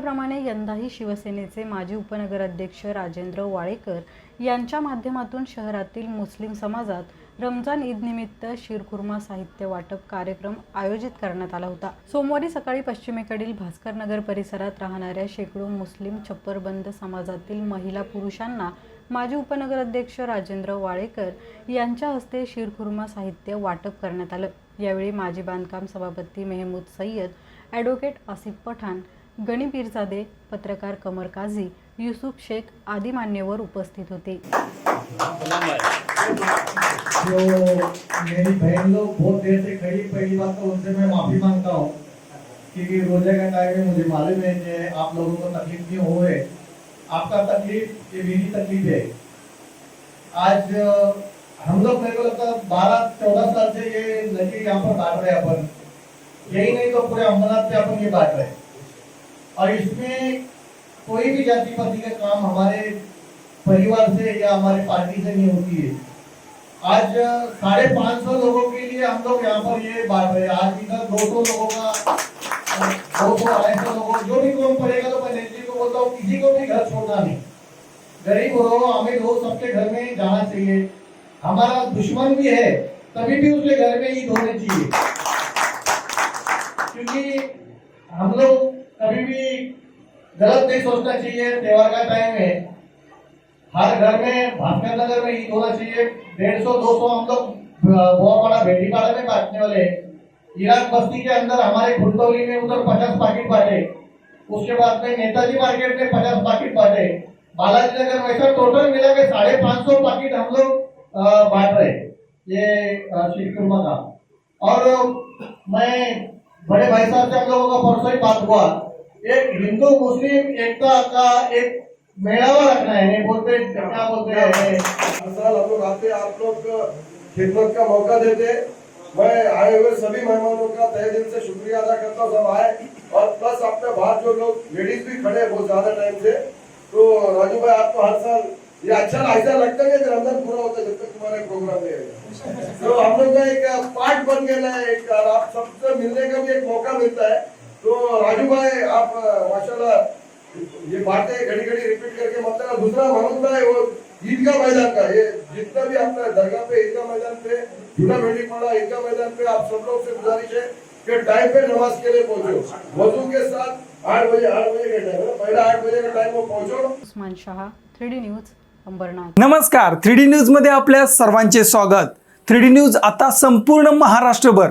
औरंगाबादाप्रमाणे यंदाही शिवसेनेचे माजी उपनगराध्यक्ष राजेंद्र वाळेकर यांच्या माध्यमातून शहरातील मुस्लिम समाजात रमजान ईदनिमित्त शिरखुर्मा साहित्य वाटप कार्यक्रम आयोजित करण्यात आला होता. सोमवारी सकाळी पश्चिमेकडील भास्कर नगर परिसरात राहणाऱ्या शेकडो मुस्लिम छप्परबंद समाजातील महिला पुरुषांना माजी उपनगराध्यक्ष राजेंद्र वाळेकर यांच्या हस्ते शिरखुर्मा साहित्य वाटप करण्यात आलं. यावेळी माजी बांधकाम सभापती मेहमूद सय्यद ॲडव्होकेट आसिफ पठाण गणी पीरजादे पत्रकार कमर काझी युसुफ शेख आदी मान्यवर उपस्थित होते. जो मेरी बहन लोग बहुत देर से खड़ी पहली बात तो उनसे मैं माफी मांगता हूँ क्योंकि रोजे का टाइम है मुझे मालूम है कि आप लोगों को तकलीफ क्यों हो है आपका तकलीफ ये मेरी तकलीफ है। आज हम लोग मेरे को लगता है बारह चौदह साल से ये लड़के यहाँ पर बांट रहे हैं अपन। यही नहीं तो पूरे अमरनाथ पे अपन ये बांट रहे हैं। और इसमें कोई भी जाति पाति का काम हमारे परिवार से या हमारे पार्टी से नहीं होती है। आज साढ़े पाँच सौ लोगों के लिए हम लोग यहाँ पर ये रहे हैं। आज इधर दो सौ लोगों का, दो सौ अढ़ाई सौ लोगों जो भी कौन पड़ेगा तो मैं नेता जी को बोलता हूँ, किसी को भी घर छोड़ना नहीं। गरीब हो, अमीर हो, सबके घर में जाना चाहिए। हमारा दुश्मन भी है, तभी भी उसके घर में ईद होनी चाहिए। क्योंकि हम लोग कभी भी गलत नहीं सोचना चाहिए त्योहार का टाइम है हर घर में भास्कर नगर में ईद होना चाहिए डेढ़ सौ दो सौ हम लोग अ, बहुत बड़ा पाड़ा में बांटने वाले ईरान इराक बस्ती के अंदर हमारे खुंडौली में उधर पचास पैकेट बांटे उसके बाद में नेताजी मार्केट में पचास पैकेट बांटे बालाजी नगर में सर टोटल मिला के साढ़े पाँच सौ पैकेट हम लोग बांट रहे ये शिवकुर्मा का. और मैं बड़े भाई साहब से हम लोगों का परसों ही बात हुआ. एक हिंदू, मुस्लिम, एकता का एक मेड़ावा रखना है। बोलते क्या बोलते हैं। हर साल हम लोग आते आप लोग खिदमत का मौका देते मैं आए हुए सभी मेहमानों का तहे दिल से शुक्रिया अदा करता हूँ। सब आए और प्लस अपने बाहर जो लोग लेडीज़ भी खड़े बहुत ज़्यादा टाइम से। तो राजू भाई, आपको हर साल ये अच्छा ऐसा लगता है कि रमज़ान पूरा होता है जब तक तुम्हारा प्रोग्राम नहीं है तो हम लोग का एक पार्ट बन गया है, एक आप सबसे मिलने का भी एक मौका मिलता है। तो राजू भाई आप माशाल्लाह ये बातें घड़ी घड़ी रिपीट करके मतलब दूसरा मनोज भाई वो ईदगाह मैदान का ये जितना भी आपका दरगाह पे ईदगाह मैदान पे झूला भेड़ी पड़ा ईदगाह मैदान पे आप सब लोग से गुजारिश है कि टाइम पे नमाज के लिए पहुंचो। वजू के साथ आठ बजे आठ बजे का टाइम है। पहला आठ बजे का टाइम वो पहुंचो। Usman Shah three D news Ambernath. नमस्कार थ्री डी न्यूजमध्ये आपल्या सर्वांचे स्वागत. थ्री डी न्यूज आता संपूर्ण महाराष्ट्रभर.